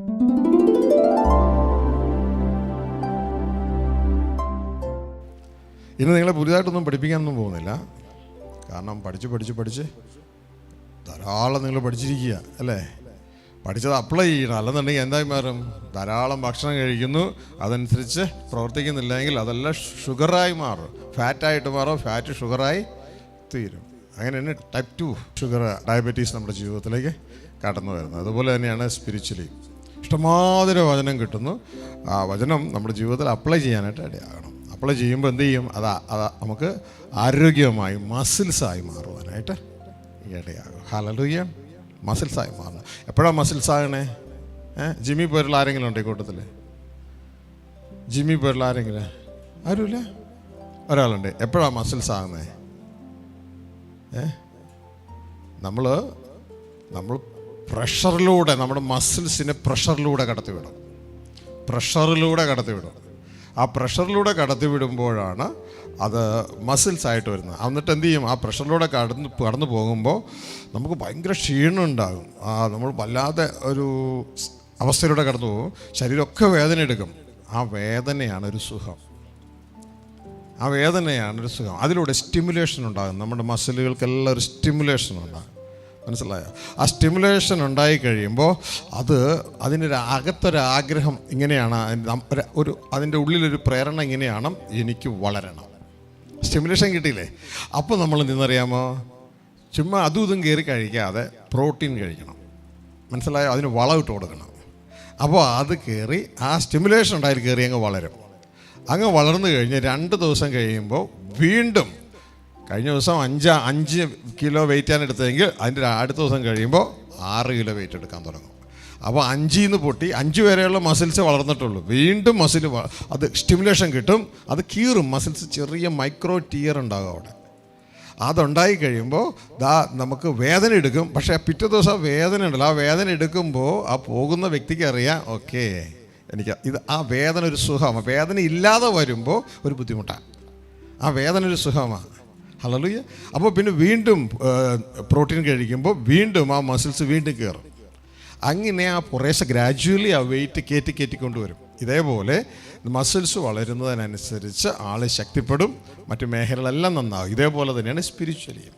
ഇന്ന് നിങ്ങളെ പുതിയതായിട്ടൊന്നും പഠിപ്പിക്കാനൊന്നും പോകുന്നില്ല. കാരണം പഠിച്ച് പഠിച്ച് പഠിച്ച് ധാരാളം നിങ്ങൾ പഠിച്ചിരിക്കുക അല്ലേ? പഠിച്ചത് അപ്ലൈ ചെയ്യണം. അല്ലെന്നുണ്ടെങ്കിൽ എന്തായി മാറും? ധാരാളം ഭക്ഷണം കഴിക്കുന്നു അതനുസരിച്ച് പ്രവർത്തിക്കുന്നില്ലെങ്കിൽ അതെല്ലാം ഷുഗറായി മാറും. ഫാറ്റായിട്ട് മാറും ഫാറ്റ് ഷുഗറായി തീരും. അങ്ങനെ തന്നെ ടൈപ്പ് ടു ഷുഗർ ഡയബറ്റീസ് നമ്മുടെ ജീവിതത്തിലേക്ക് കടന്നു വരുന്നത്. അതുപോലെ തന്നെയാണ് സ്പിരിച്വലി ഇഷ്ടമാതിരി വചനം കിട്ടുന്നു. ആ വചനം നമ്മുടെ ജീവിതത്തിൽ അപ്ലൈ ചെയ്യാനായിട്ട് ഇടയാകണം അപ്ലൈ ചെയ്യുമ്പോൾ എന്ത് ചെയ്യും? അതാ അതാ നമുക്ക് ആരോഗ്യമായി മസിൽസായി മാറുവാനായിട്ട് ഇടയാകും ഹലലുയ്യ മസിൽസായി മാറണം. എപ്പോഴാണ് മസിൽസ് ആകണേ ഏഹ് ജിമ്മി പേരിൽ ആരെങ്കിലും ഉണ്ടോ ഈ കൂട്ടത്തിൽ ജിമ്മി പേരിൽ ആരെങ്കിലും? ആരുമില്ല? ഒരാളുണ്ട്. എപ്പോഴാണ് മസിൽസ് ആകുന്നത് ഏ? നമ്മൾ നമ്മൾ പ്രഷറിലൂടെ നമ്മുടെ മസിൽസിനെ പ്രഷറിലൂടെ കടത്തിവിടും. പ്രഷറിലൂടെ കടത്തിവിടും. ആ പ്രഷറിലൂടെ കടത്തിവിടുമ്പോഴാണ് അത് മസിൽസ് ആയിട്ട് വരുന്നത്. എന്നിട്ട് എന്ത് ചെയ്യും? ആ പ്രഷറിലൂടെ കടന്ന് കടന്നു പോകുമ്പോൾ നമുക്ക് ഭയങ്കര ക്ഷീണം ഉണ്ടാകും. ആ നമ്മൾ വല്ലാതെ ഒരു അവസ്ഥയിലൂടെ കടന്നു പോകും. ശരീരമൊക്കെ വേദന എടുക്കും. ആ വേദനയാണ് ഒരു സുഖം. ആ വേദനയാണ് ഒരു സുഖം. അതിലൂടെ സ്റ്റിമുലേഷൻ ഉണ്ടാകും. നമ്മുടെ മസിലുകൾക്കെല്ലാം ഒരു സ്റ്റിമുലേഷൻ ഉണ്ടാകും. മനസ്സിലായോ? ആ സ്റ്റിമുലേഷൻ ഉണ്ടായി കഴിയുമ്പോൾ അത് അതിനൊരു അകത്തൊരാഗ്രഹം ഇങ്ങനെയാണ് അതിന് ഒരു- അതിന്റെ ഉള്ളിലൊരു പ്രേരണ ഇങ്ങനെയാണ് എനിക്ക് വളരണം. സ്റ്റിമുലേഷൻ കിട്ടിയില്ലേ? അപ്പോൾ നമ്മൾ നിന്നറിയാമോ ചുമ്മാ അതും ഇതും കയറി കഴിക്കാതെ പ്രോട്ടീൻ കഴിക്കണം. മനസ്സിലായോ? അതിന് വളം ഇട്ട് കൊടുക്കണം. അപ്പോൾ അത് കയറി ആ സ്റ്റിമുലേഷൻ ഉണ്ടായി കയറി അങ്ങ് വളരും. അങ്ങ് വളർന്നു കഴിഞ്ഞ് രണ്ട് ദിവസം കഴിയുമ്പോൾ വീണ്ടും കഴിഞ്ഞ ദിവസം അഞ്ച് അഞ്ച് കിലോ വെയിറ്റാണ് എടുത്തതെങ്കിൽ അതിന്റെ അടുത്ത ദിവസം കഴിയുമ്പോൾ ആറ് കിലോ വെയിറ്റ് എടുക്കാൻ തുടങ്ങും. അപ്പോൾ അഞ്ചിൽ നിന്ന് പൊട്ടി അഞ്ച് വരെയുള്ള മസിൽസ് വളർന്നിട്ടുള്ളൂ. വീണ്ടും മസിൽ അത് സ്റ്റിമുലേഷൻ കിട്ടും അത് കീറും. മസിൽസ് ചെറിയ മൈക്രോ ടിയർ ഉണ്ടാകും അവിടെ. അതുണ്ടായി കഴിയുമ്പോൾ ദാ നമുക്ക് വേദന എടുക്കും. പക്ഷേ പിറ്റേ ദിവസം വേദന ഉണ്ടല്ലോ. ആ വേദന എടുക്കുമ്പോൾ ആ പോകുന്ന വ്യക്തിക്ക് അറിയാം ഓക്കെ എനിക്ക് ഇത് ആ വേദന ഒരു സുഖമാണ് വേദന ഇല്ലാതെ വരുമ്പോൾ ഒരു ബുദ്ധിമുട്ടാണ് ആ വേദന ഒരു സുഖമാണ് ഹലലുയ്യ അപ്പോൾ പിന്നെ വീണ്ടും പ്രോട്ടീൻ കഴിക്കുമ്പോൾ വീണ്ടും ആ മസിൽസ് വീണ്ടും കയറും അങ്ങനെ ആ കുറേശ്ശെ ഗ്രാജുവലി ആ വെയിറ്റ് കയറ്റി കയറ്റി കൊണ്ടുവരും. ഇതേപോലെ മസിൽസ് വളരുന്നതിനനുസരിച്ച് ആൾ ശക്തിപ്പെടും മറ്റു മേഖലകളെല്ലാം നന്നാവും ഇതേപോലെ തന്നെയാണ് സ്പിരിച്വലിയും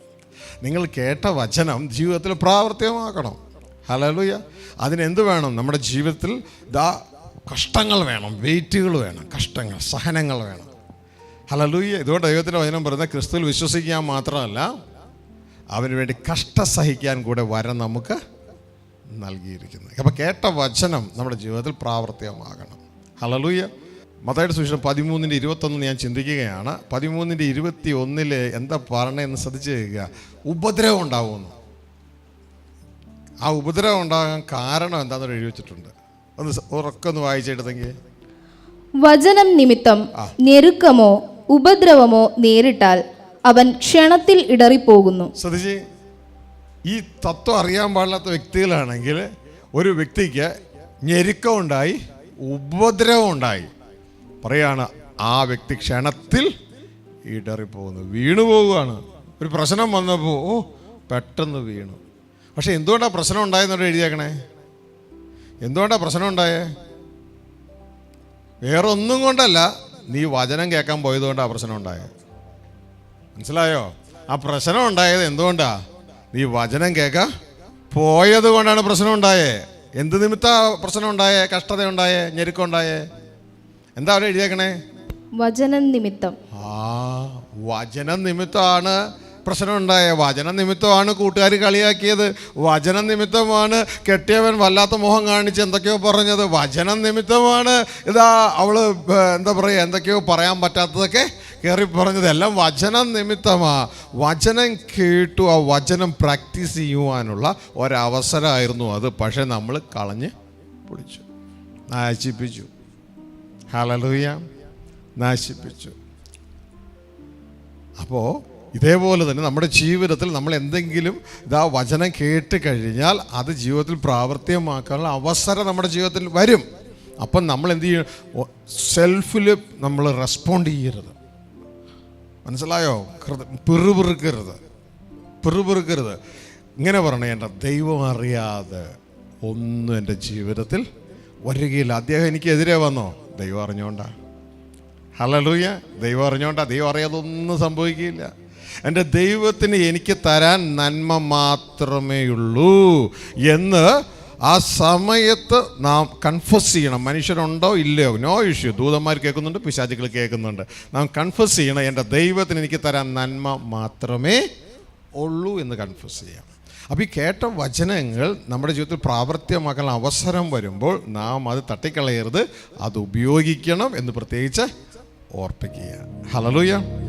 നിങ്ങൾ കേട്ട വചനം ജീവിതത്തിൽ പ്രാവർത്തികമാക്കണം ഹലലുയ അതിനെന്ത് വേണം? നമ്മുടെ ജീവിതത്തിൽ ദാ കഷ്ടങ്ങൾ വേണം വെയിറ്റുകൾ വേണം കഷ്ടങ്ങൾ സഹനങ്ങൾ വേണം. ഹലലൂയ ഇതുകൊണ്ട് ദൈവത്തിന്റെ വചനം പറയുന്നത് ക്രിസ്തുവിൽ വിശ്വസിക്കാൻ മാത്രമല്ല അവന് വേണ്ടി കഷ്ട സഹിക്കാൻ കൂടെ വരം നമുക്ക് നൽകിയിരിക്കുന്നത് അപ്പോൾ കേട്ട വചനം നമ്മുടെ ജീവിതത്തിൽ പ്രാവർത്തികമാകണം. ഹലലൂയ്യ മതയുടെ സുവിശേഷം പതിമൂന്നിന്റെ ഇരുപത്തൊന്ന് ഞാൻ ചിന്തിക്കുകയാണ്. പതിമൂന്നിന്റെ ഇരുപത്തി ഒന്നിൽ എന്താ പറയണതെന്ന് ശ്രദ്ധിച്ച് കേൾക്കുക. ഉപദ്രവം ഉണ്ടാവുമെന്ന് ആ ഉപദ്രവം ഉണ്ടാകാൻ കാരണം എന്താണെന്ന് എഴുതി വെച്ചിട്ടുണ്ട്. ഒന്ന് ഉറക്കൊന്ന് ഉറക്കെ വായിച്ചെടുത്തെങ്കിൽ. വചനം നിമിത്തം ഞെരുക്കമോ ഉപദ്രവമോ നേരിട്ടാൽ അവൻ ക്ഷണത്തിൽ ഇടറിപ്പോകുന്നു. ഈ തത്വം അറിയാൻ പാടില്ലാത്ത വ്യക്തികളാണെങ്കിൽ ഒരു വ്യക്തിക്ക് ഞെരുക്കം ഉണ്ടായി ഉപദ്രവം ഉണ്ടായി പറയാണ് ആ വ്യക്തി ക്ഷണത്തിൽ ഇടറിപ്പോകുന്നു വീണു പോവുകയാണ് ഒരു പ്രശ്നം വന്നപ്പോൾ ഓ പെട്ടെന്ന് വീണു. പക്ഷെ എന്തുകൊണ്ടാണ് പ്രശ്നം ഉണ്ടായെന്നോട് എഴുതിയേക്കണേ? എന്തുകൊണ്ടാണ് പ്രശ്നം ഉണ്ടായേ? വേറൊന്നും കൊണ്ടല്ല നീ വചനം കേൾക്കാൻ പോയതുകൊണ്ടാണ് പ്രശ്നം ഉണ്ടായത്. മനസ്സിലായോ? ആ പ്രശ്നം ഉണ്ടായത് എന്തുകൊണ്ടാ? നീ വചനം കേൾക്ക പോയത് കൊണ്ടാണ് പ്രശ്നം ഉണ്ടായേ. എന്ത് നിമിത്ത പ്രശ്നം ഉണ്ടായേ? കഷ്ടത ഉണ്ടായേ? ഞെരുക്കം ഉണ്ടായേ? എന്താ അവിടെ എഴുതിയേക്കണേ? വചനം നിമിത്തം. ആ വചനം നിമിത്തമാണ് പ്രശ്നം ഉണ്ടായ വചന നിമിത്തമാണ് കൂട്ടുകാർ കളിയാക്കിയത്. വചന നിമിത്തമാണ് കെട്ടിയവൻ വല്ലാത്ത മോഹം കാണിച്ച് എന്തൊക്കെയോ പറഞ്ഞത്. വചന നിമിത്തമാണ് ഇതാ അവൾ എന്താ പറയുക എന്തൊക്കെയോ പറയാൻ പറ്റാത്തതൊക്കെ കയറി പറഞ്ഞത്. എല്ലാം വചനം നിമിത്തമാ വചനം കേട്ടു ആ വചനം പ്രാക്ടീസ് ചെയ്യുവാനുള്ള ഒരവസരമായിരുന്നു അത്. പക്ഷെ നമ്മൾ കളഞ്ഞ് പൊളിച്ചു നാശിപ്പിച്ചു. ഹലലൂയ നാശിപ്പിച്ചു. അപ്പോൾ ഇതേപോലെ തന്നെ നമ്മുടെ ജീവിതത്തിൽ നമ്മൾ എന്തെങ്കിലും ഇതാ വചനം കേട്ട് കഴിഞ്ഞാൽ അത് ജീവിതത്തിൽ പ്രാവർത്തികമാക്കാനുള്ള അവസരം നമ്മുടെ ജീവിതത്തിൽ വരും. അപ്പം നമ്മൾ എന്ത് ചെയ്യും സെൽഫിൽ നമ്മൾ റെസ്പോണ്ട് ചെയ്യരുത്. മനസ്സിലായോ? പിറുപിറുക്കരുത്. പിറുപിറുക്കരുത്. ഇങ്ങനെ പറഞ്ഞു എന്റെ ദൈവം അറിയാതെ ഒന്നും എന്റെ ജീവിതത്തിൽ വരികയില്ല. അദ്ദേഹം എനിക്കെതിരെ വന്നോ? ദൈവം അറിഞ്ഞോണ്ടാ. ഹലോ ദൈവം അറിഞ്ഞോണ്ടാ. ദൈവം അറിയാതെ ഒന്നും സംഭവിക്കില്ല എന്റെ ദൈവത്തിന് എനിക്ക് തരാൻ നന്മ മാത്രമേ ഉള്ളൂ എന്ന് ആ സമയത്ത് നാം കൺഫസ് ചെയ്യണം. മനുഷ്യരുണ്ടോ ഇല്ലയോ? നോ ഇഷ്യൂ ദൂതന്മാർ കേൾക്കുന്നുണ്ട് പിശാചികൾ കേൾക്കുന്നുണ്ട്. നാം കൺഫസ് ചെയ്യണം. എന്റെ ദൈവത്തിന് എനിക്ക് തരാൻ നന്മ മാത്രമേ ഉള്ളൂ എന്ന് കൺഫസ് ചെയ്യാം. അപ്പോൾ ഈ കേട്ട വചനങ്ങൾ നമ്മുടെ ജീവിതത്തിൽ പ്രാവർത്തികമാക്കാൻ അവസരം വരുമ്പോൾ നാം അത് തട്ടിക്കളയരുത് അത് ഉപയോഗിക്കണം എന്ന് പ്രത്യേകിച്ച് ഓർപ്പിക്കുക. ഹലലൂയ